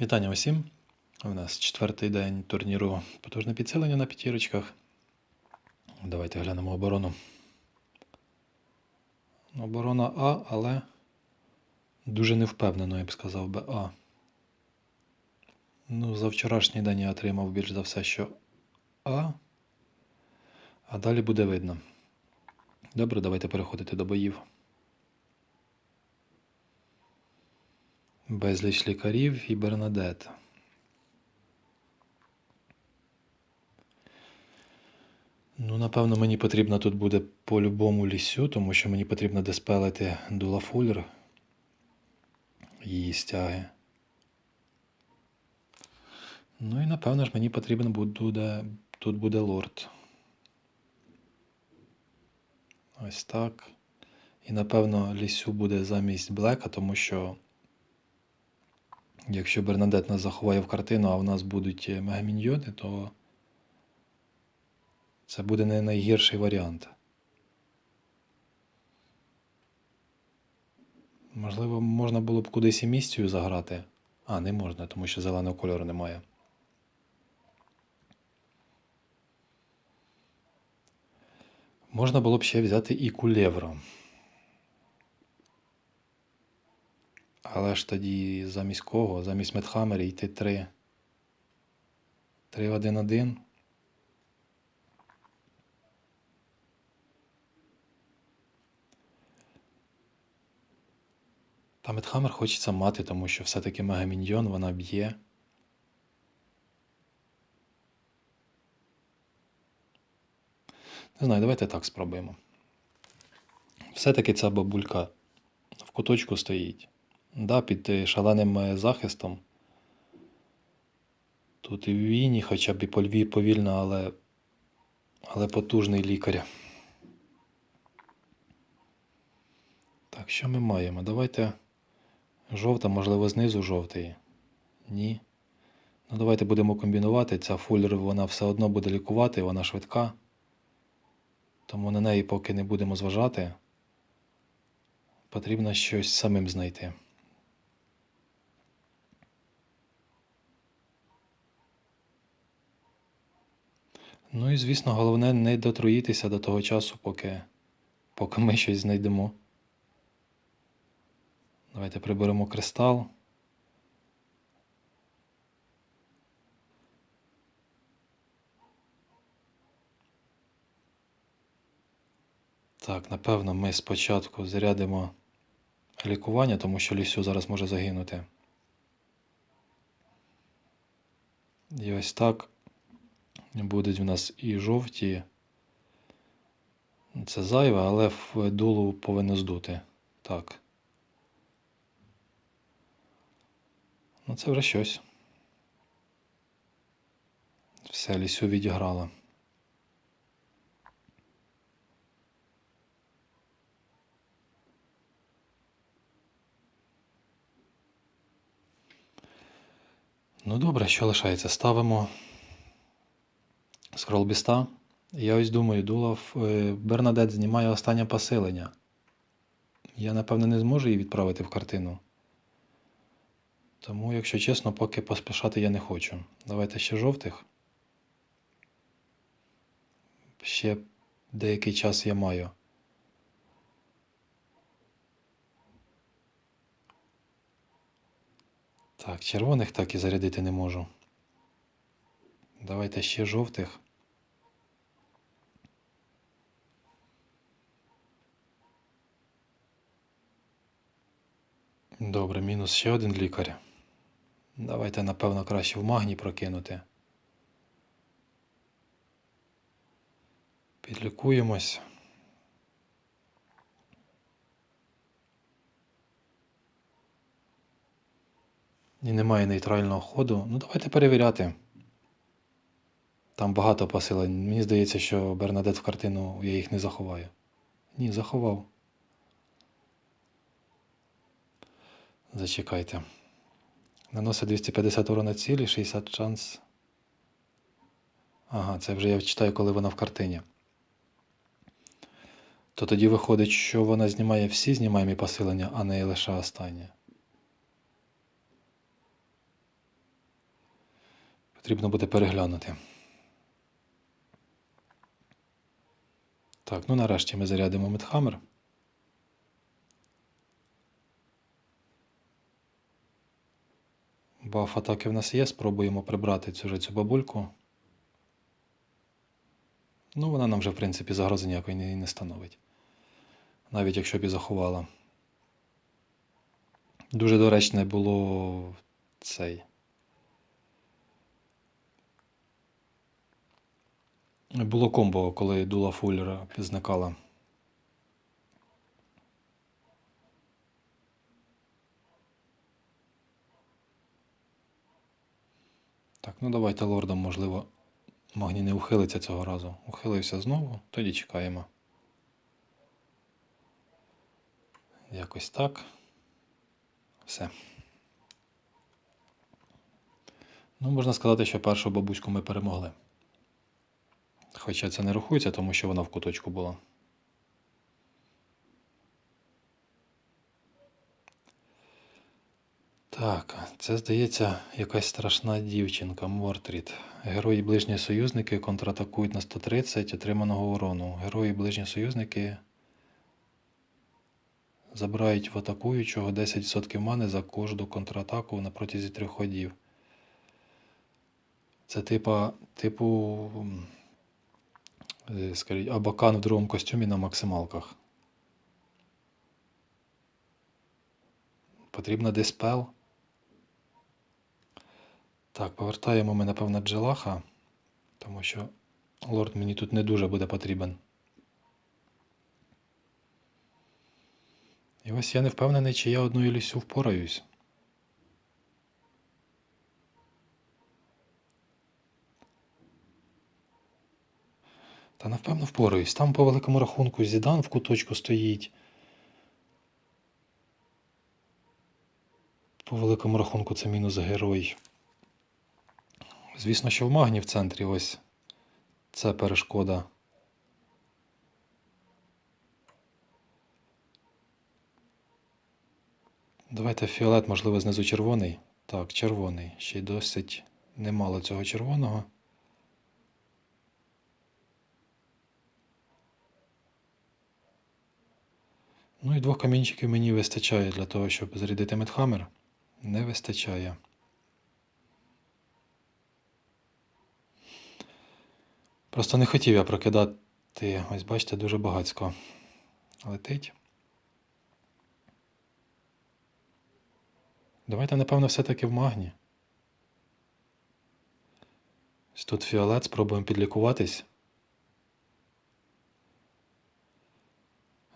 Вітання усім. У нас четвертий день турніру потужне підсилення на п'ятірочках. Давайте глянемо оборону. Оборона А, але дуже невпевнено, я б сказав би А. Ну, за вчорашній день я отримав більш за все, що А. А далі буде видно. Добре, давайте переходити до боїв. Безліч лікарів і Бернадет. Ну, напевно, мені потрібно тут буде по-любому лісю, тому що мені потрібно диспелити Дулафулер її стяги. Ну і напевно ж мені потрібен буде. Тут буде лорд. Ось так. І напевно лісю буде замість Блека, тому що. Якщо Бернадет нас заховає в картину, а в нас будуть мегаміньйони, то це буде не найгірший варіант. Можливо, можна було б кудись і місцю заграти. А, не можна, тому що зеленого кольору немає. Можна було б ще взяти і кулевро. Але ж тоді замість кого? Замість Медхаммера йти 3. 3 в 1 1. Та Медхаммер хочеться мати, тому що все-таки Мегаміньйон вона б'є. Не знаю, давайте так спробуємо. Все-таки ця бабулька в куточку стоїть. Да, під е, шаленим е, захистом. Тут і Віні, хоча б і по Льві повільно, але, але потужний лікар. Так, що ми маємо? Давайте жовта, можливо, знизу жовтий. Ні. Ну, давайте будемо комбінувати. Ця фуллер вона все одно буде лікувати, вона швидка. Тому на неї поки не будемо зважати. Потрібно щось самим знайти. Ну і звісно, головне не дотруїтися до того часу, поки, поки ми щось знайдемо. Давайте приберемо кристал. Так, напевно, ми спочатку зарядимо лікування, тому що лісю зараз може загинути. І ось так будуть в нас і жовті. Це зайве, але в дулу повинно здути. Так. Ну, це вже щось. Все, лісю відіграла. Ну добре, що лишається? Ставимо скролбіста. Я ось думаю, Дулов е, Бернадет знімає останнє посилення. Я, напевно, не зможу її відправити в картину. Тому, якщо чесно, поки поспішати я не хочу. Давайте ще жовтих. Ще деякий час я маю. Так, червоних так і зарядити не можу. Давайте ще жовтих. Добре, мінус ще один лікар. Давайте, напевно, краще в магній прокинути. Підлікуємось. І немає нейтрального ходу. Ну, давайте перевіряти. Там багато посилень. Мені здається, що Бернадет в картину я їх не заховаю. Ні, заховав. Зачекайте. Наносить 250 урона цілі, 60 шанс. Ага, це вже я читаю, коли вона в картині. То тоді виходить, що вона знімає всі знімаємі посилення, а не лише останнє. Потрібно буде переглянути. Так, ну нарешті ми зарядимо Медхаммер. Баф атаки в нас є, спробуємо прибрати цю цю бабульку. Ну, вона нам вже, в принципі, загрози ніякої не, не становить. Навіть якщо б і заховала. Дуже доречне було цей. Було комбо, коли дула фуллера зникала. Так, ну давайте лордом, можливо, Магні не ухилиться цього разу. Ухилився знову, тоді чекаємо. Якось так. Все. Ну, можна сказати, що першу бабуську ми перемогли. Хоча це не рахується, тому що вона в куточку була. Так, це здається якась страшна дівчинка, Мортрід. Герої ближні союзники контратакують на 130 отриманого урону. Герої ближні союзники забирають в атакуючого 10% мани за кожну контратаку на протязі трьох ходів. Це типа, типу, скажіть, абакан в другому костюмі на максималках. Потрібна диспел. Так, повертаємо ми, напевно, Джелаха, тому що лорд мені тут не дуже буде потрібен. І ось я не впевнений, чи я одною лісю впораюсь. Та напевно впораюсь. Там по великому рахунку Зідан в куточку стоїть. По великому рахунку це мінус герой. Звісно, що в магні в центрі ось це перешкода. Давайте фіолет, можливо, знизу червоний. Так, червоний. Ще й досить немало цього червоного. Ну і двох камінчиків мені вистачає для того, щоб зарядити медхаммер. Не вистачає. Просто не хотів я прокидати. Ось бачите, дуже багацько летить. Давайте, напевно, все-таки в магні. Тут фіолет, спробуємо підлікуватись.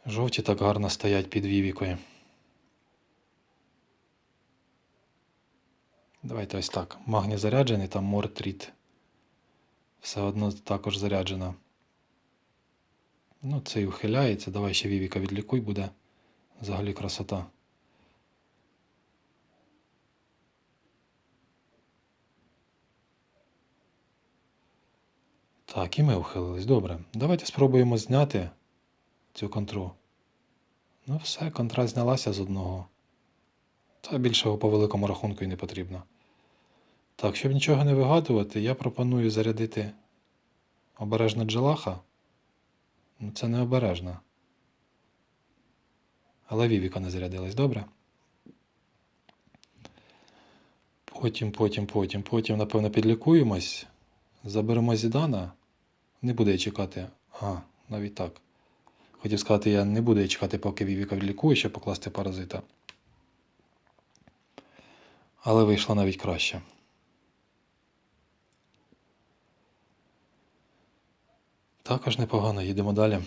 Жовті так гарно стоять під вівікою. Давайте ось так. Магні заряджений, там мортріт. Все одно також заряджена. Ну, цей ухиляється. Давай ще Вівіка відлікуй буде. Взагалі красота. Так, і ми ухилились. Добре. Давайте спробуємо зняти цю контру. Ну все, контра знялася з одного. Та більшого по великому рахунку і не потрібно. Так, щоб нічого не вигадувати, я пропоную зарядити обережно джелаха. Ну, це не обережно. Але Вівіка не зарядилась, добре? Потім, потім, потім, потім, напевно, підлікуємось. Заберемо Зідана. Не буде чекати. А, навіть так. Хотів сказати, я не буду чекати, поки Вівіка відлікує, щоб покласти паразита. Але вийшло навіть краще. Також непогано, їдемо далі.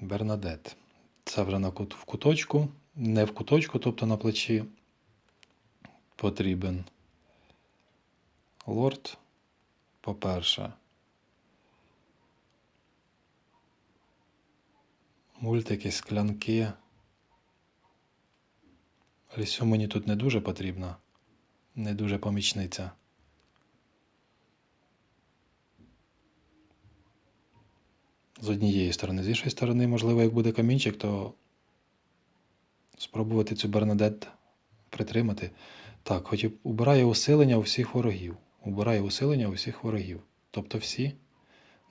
Бернадет. Це вже на кут, в куточку, не в куточку, тобто на плечі потрібен лорд, по-перше. Мультики, склянки. Лісю мені тут не дуже потрібна, не дуже помічниця. З однієї сторони. З іншої сторони, можливо, як буде камінчик, то спробувати цю Бернадет притримати. Так, хоч і убирає усилення у всіх ворогів. Убирає усилення у всіх ворогів. Тобто всі.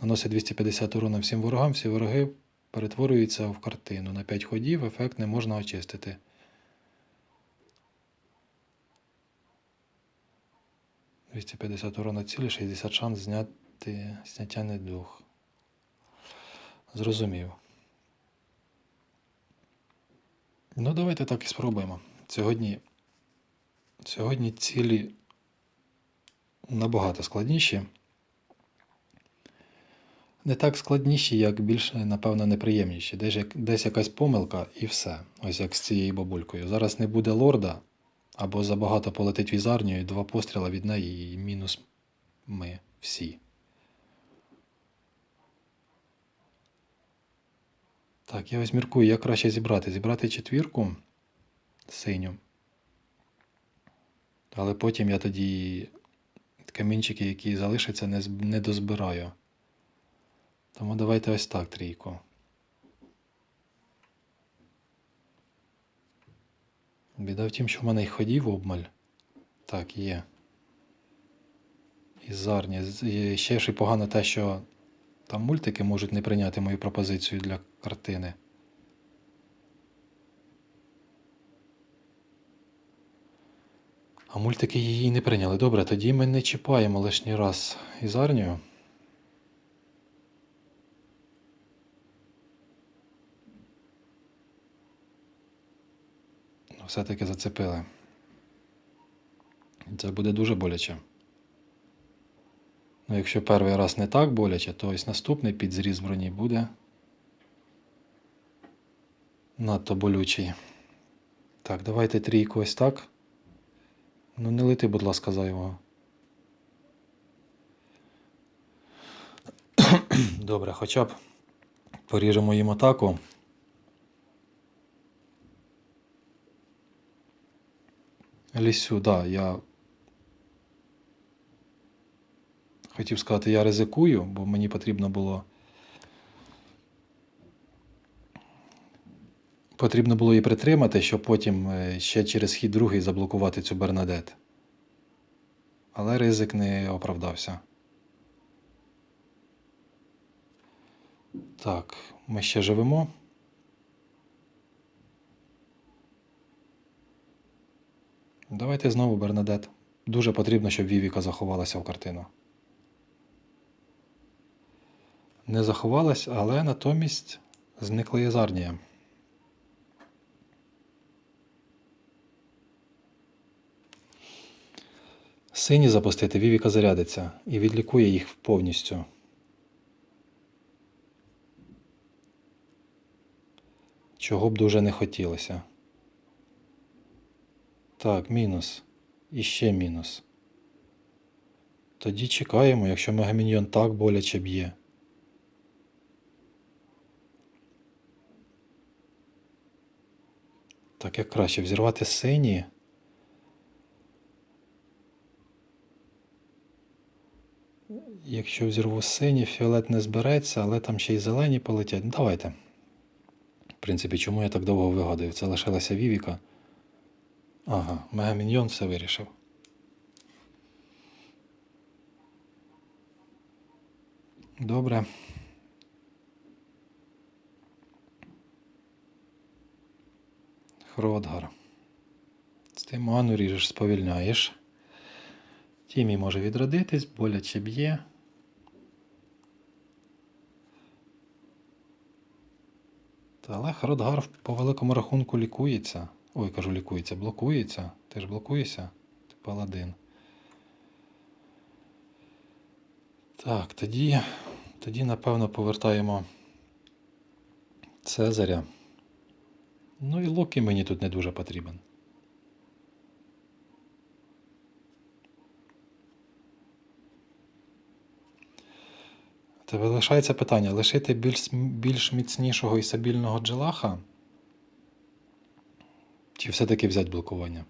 Наносить 250 урону всім ворогам, всі вороги перетворюються в картину. На 5 ходів ефект не можна очистити. – 250 урона цілі, 60 шанс зняти зняття недух. Зрозумів. Ну, давайте так і спробуємо. Сьогодні, сьогодні цілі набагато складніші. Не так складніші, як більше, напевно, неприємніші. Десь, десь якась помилка і все. Ось як з цією бабулькою. Зараз не буде лорда, або забагато полетить візарню, і два постріла від неї, і мінус ми всі. Так, я ось міркую, як краще зібрати. Зібрати четвірку синю. Але потім я тоді камінчики, які залишаться, не дозбираю. Тому давайте ось так трійку. Біда в тім, що в мене й ходів обмаль. Так, є. І зарні. І Ще ж і погано те, що там мультики можуть не прийняти мою пропозицію для картини. А мультики її не прийняли. Добре, тоді ми не чіпаємо лишній раз Ізарнію. Все-таки зацепили. Це буде дуже боляче. Ну, якщо перший раз не так боляче, то ось наступний підзріз броні буде надто болючий. Так, давайте трійку ось так. Ну, не лети, будь ласка, зайвого. Добре, хоча б поріжемо їм атаку. Лісю, да, я хотів сказати, я ризикую, бо мені потрібно було. Потрібно було її притримати, щоб потім е, ще через хід другий заблокувати цю Бернадет. Але ризик не оправдався. Так, ми ще живемо. Давайте знову Бернадет. Дуже потрібно, щоб Вівіка заховалася в картину. Не заховалась, але натомість зникла Єзарнія. Сині запустити, Вівіка зарядиться і відлікує їх повністю. Чого б дуже не хотілося. Так, мінус. І ще мінус. Тоді чекаємо, якщо мегаміньйон так боляче б'є. Так як краще взірвати сині. Якщо взірву сині, фіолет не збереться, але там ще й зелені полетять. Ну, Давайте. В принципі, чому я так довго вигадую? Це лишилася Вівіка. Ага, Мегаміньйон все вирішив. Добре. Хродгар. З тим ману ріжеш, сповільняєш. Тімі може відродитись, боляче б'є. Але Хродгар по великому рахунку лікується. Ой, кажу, лікується, блокується. Ти ж блокуєшся? Ти паладин. Так, тоді, тоді, напевно, повертаємо Цезаря. Ну і Локі мені тут не дуже потрібен. Тебе лишається питання: лишити більш, більш міцнішого і стабільного джелаха? Чи все-таки взяти блокування?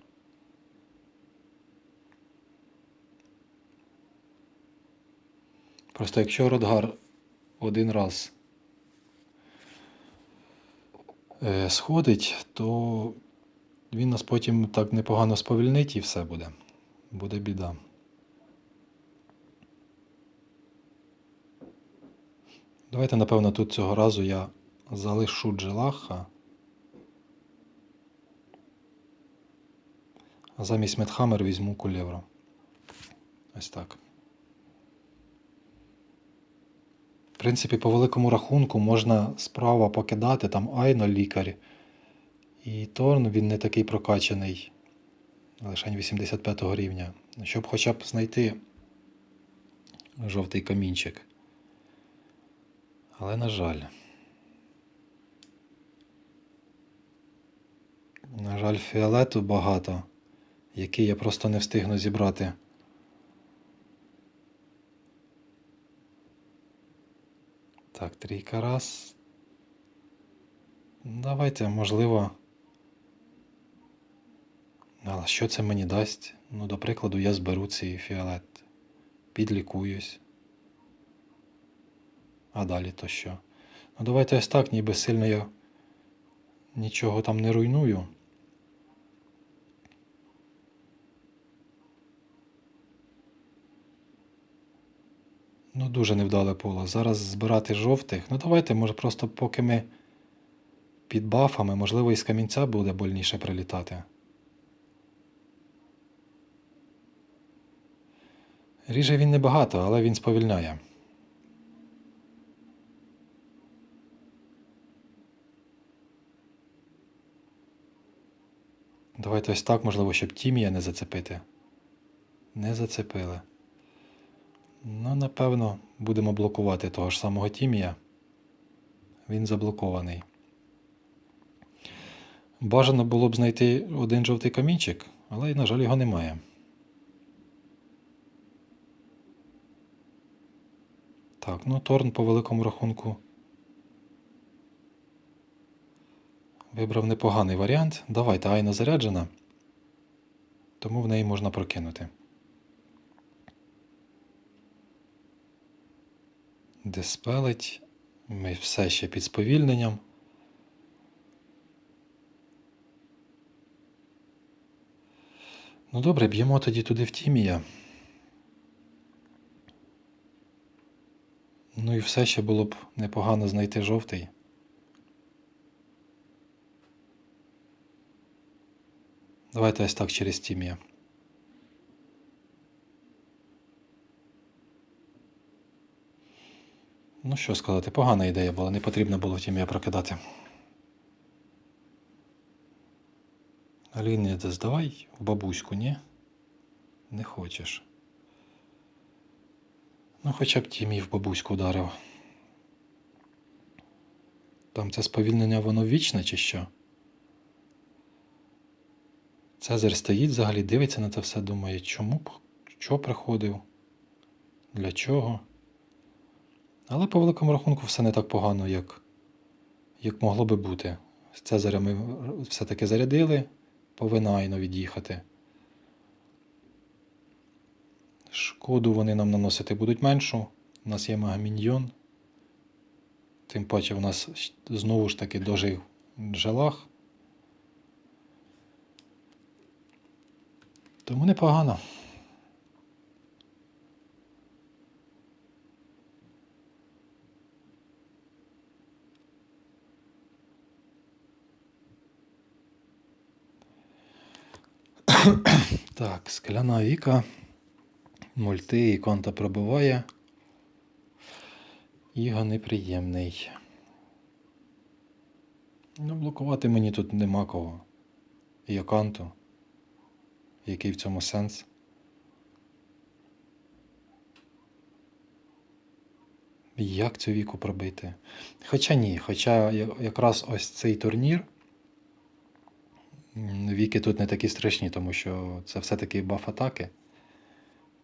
Просто якщо Родгар один раз е, сходить, то він нас потім так непогано сповільнить і все буде. Буде біда. Давайте, напевно, тут цього разу я залишу джелаха. А замість Медхаммер візьму кулевру. Ось так. В принципі, по великому рахунку можна справа покидати, там Айно лікар. І Торн він не такий прокачаний, лише 85 рівня. Щоб хоча б знайти жовтий камінчик. Але на жаль. На жаль, фіолету багато, який я просто не встигну зібрати. Так, трійка раз. Давайте, можливо. Але що це мені дасть? Ну, до прикладу, я зберу цей фіолет. Підлікуюсь. А далі то що? Ну, давайте ось так, ніби сильно я нічого там не руйную. Ну, дуже невдале поле. Зараз збирати жовтих. Ну, давайте, може, просто поки ми під бафами, можливо, із камінця буде больніше прилітати. Ріже він небагато, але він сповільняє. Давайте ось так, можливо, щоб тім'я не зацепити. Не зацепили. Ну, напевно, будемо блокувати того ж самого тім'я. Він заблокований. Бажано було б знайти один жовтий камінчик, але, на жаль, його немає. Так, ну Торн по великому рахунку. Вибрав непоганий варіант. Давайте Айна заряджена, тому в неї можна прокинути. Диспелить. Ми все ще під сповільненням. Ну добре, б'ємо тоді туди в тімія. Ну і все ще було б непогано знайти жовтий. Давайте ось так через тім'я. Ну що сказати, погана ідея була, не потрібно було в тім'я прокидати. Аліни, здавай в бабуську, ні? Не хочеш. Ну, хоча б тім'ї в бабуську ударив. Там це сповільнення воно вічне чи що? Цезарь стоїть взагалі, дивиться на це все, думає, чому б, що приходив, для чого. Але по великому рахунку все не так погано, як, як могло би бути. З Цезаря ми все-таки зарядили, повинайно від'їхати. Шкоду вони нам наносити будуть меншу. У нас є магаміньйон. Тим паче в нас знову ж таки дожив джелах. Тому непогано. Так, скляна віка. Мульти і конта пробиває. Іго неприємний. Ну, блокувати мені тут нема кого. І аканту. Який в цьому сенс? Як цю віку пробити? Хоча ні, хоча якраз ось цей турнір. Віки тут не такі страшні, тому що це все-таки баф атаки.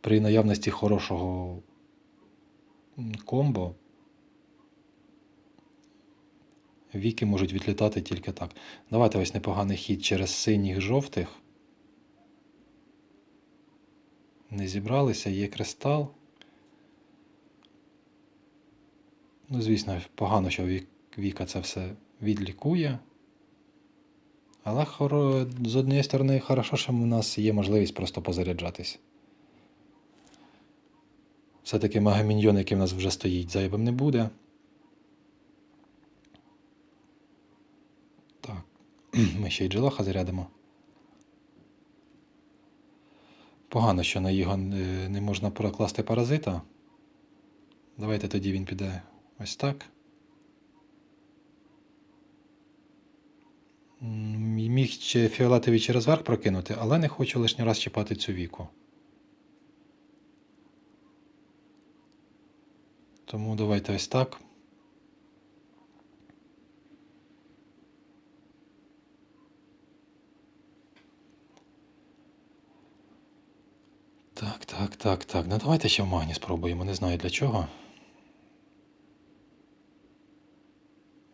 При наявності хорошого комбо віки можуть відлітати тільки так. Давайте ось непоганий хід через синіх жовтих. Не зібралися, є кристал. Ну, звісно, погано, що Віка це все відлікує. Але з однієї сторони, хорошо, що в нас є можливість просто позаряджатись. Все-таки магаміньйон, який в нас вже стоїть, зайвим не буде. Так, ми ще й джелаха зарядимо. Погано, що на його е, не можна прокласти паразита. Давайте тоді він піде ось так. М, і Міг ще фіолетовий через верх прокинути, але не хочу лишній раз чіпати цю віку. Тому давайте ось так. Так, так, так, так. Ну давайте ще в магні спробуємо, не знаю для чого.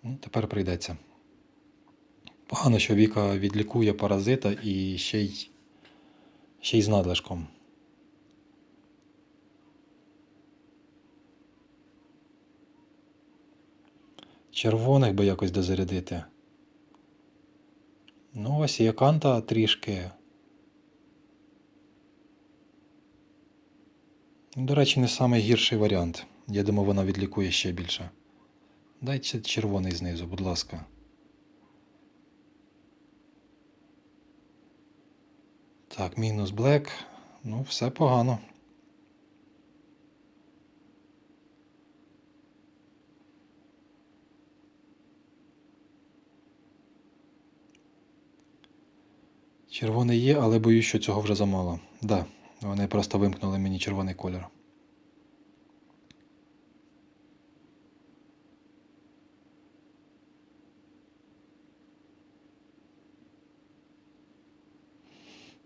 Ну, тепер прийдеться. Погано, що Віка відлікує паразита і ще й, ще й з надлишком. Червоних би якось дозарядити. Ну, ось є канта трішки. До речі, не найгірший варіант. Я думаю, вона відлікує ще більше. Дайте червоний знизу, будь ласка. Так, мінус блек. Ну, все погано. Червоний є, але боюсь, що цього вже замало. Да, вони просто вимкнули мені червоний колір.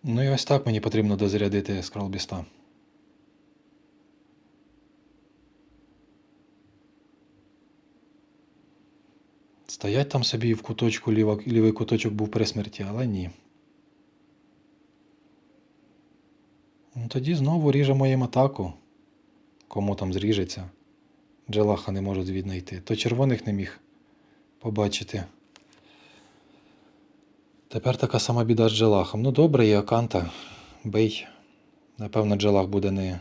Ну і ось так мені потрібно дозарядити скролбіста. Стоять там собі в куточку, ліва, лівий куточок був при смерті, але ні. Ну, тоді знову ріжемо їм атаку. Кому там зріжеться. Джелаха не можуть віднайти. То червоних не міг побачити. Тепер така сама біда з Джелахом. Ну добре, є Аканта. Бей. Напевно, Джелах буде не,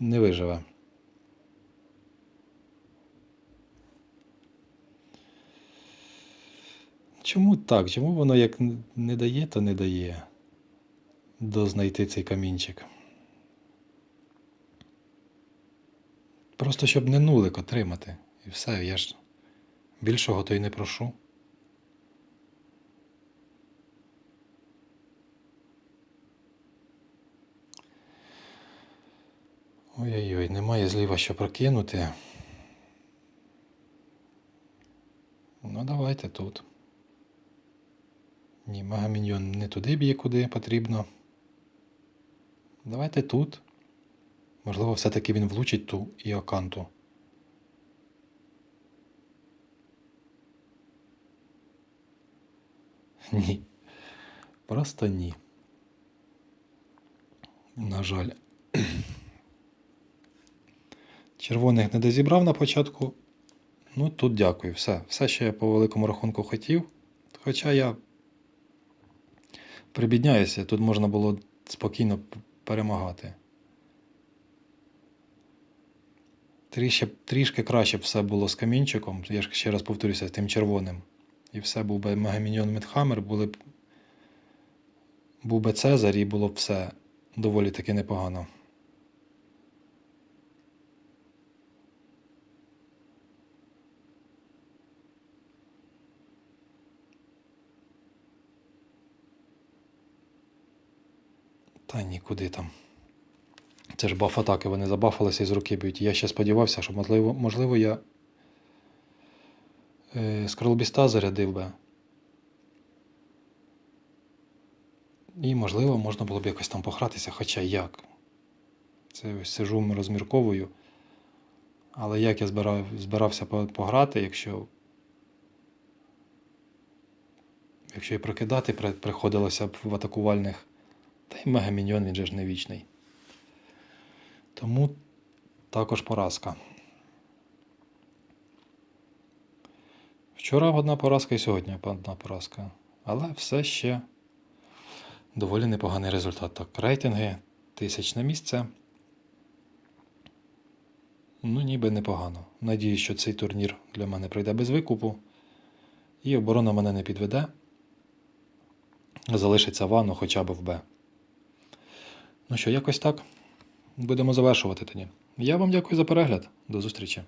не виживе. Чому так? Чому воно як не дає, то не дає дознайти цей камінчик? Просто щоб не нулик отримати. І все, я ж більшого то й не прошу. Ой-ой-ой, немає зліва що прокинути. Ну, давайте тут. Ні, Магаміньйон не туди б'є, куди потрібно. Давайте тут. Можливо, все-таки він влучить ту іоканту. Ні. Просто ні. На жаль. Червоних не дозібрав на початку. Ну, тут дякую. Все. Все, що я по великому рахунку хотів. Хоча я прибідняюся, тут можна було спокійно перемагати. Трішки, трішки краще б все було з камінчиком. Я ж ще раз повторюся, з тим червоним. І все був би Мегаміньйон Медхаммер, були б. Був би Цезар і було б все доволі таки непогано. Та нікуди там. Це ж баф атаки, вони забафалися і з руки б'ють. Я ще сподівався, що можливо, можливо я е, скорлбіста зарядив би. І, можливо, можна було б якось там погратися, хоча як. Це ось сижу, розмірковую. Але як я збирав, збирався пограти, якщо. Якщо і прокидати приходилося б в атакувальних. Та й мегаміньйон він же ж не вічний. Тому також поразка. Вчора одна поразка і сьогодні одна поразка. Але все ще доволі непоганий результат. Так, рейтинги тисячне місце. Ну, ніби непогано. Надіюсь, що цей турнір для мене пройде без викупу. І оборона мене не підведе. Залишиться в А, ну хоча б в Б. Ну що, якось так. Будемо завершувати тоді. Я вам дякую за перегляд. До зустрічі.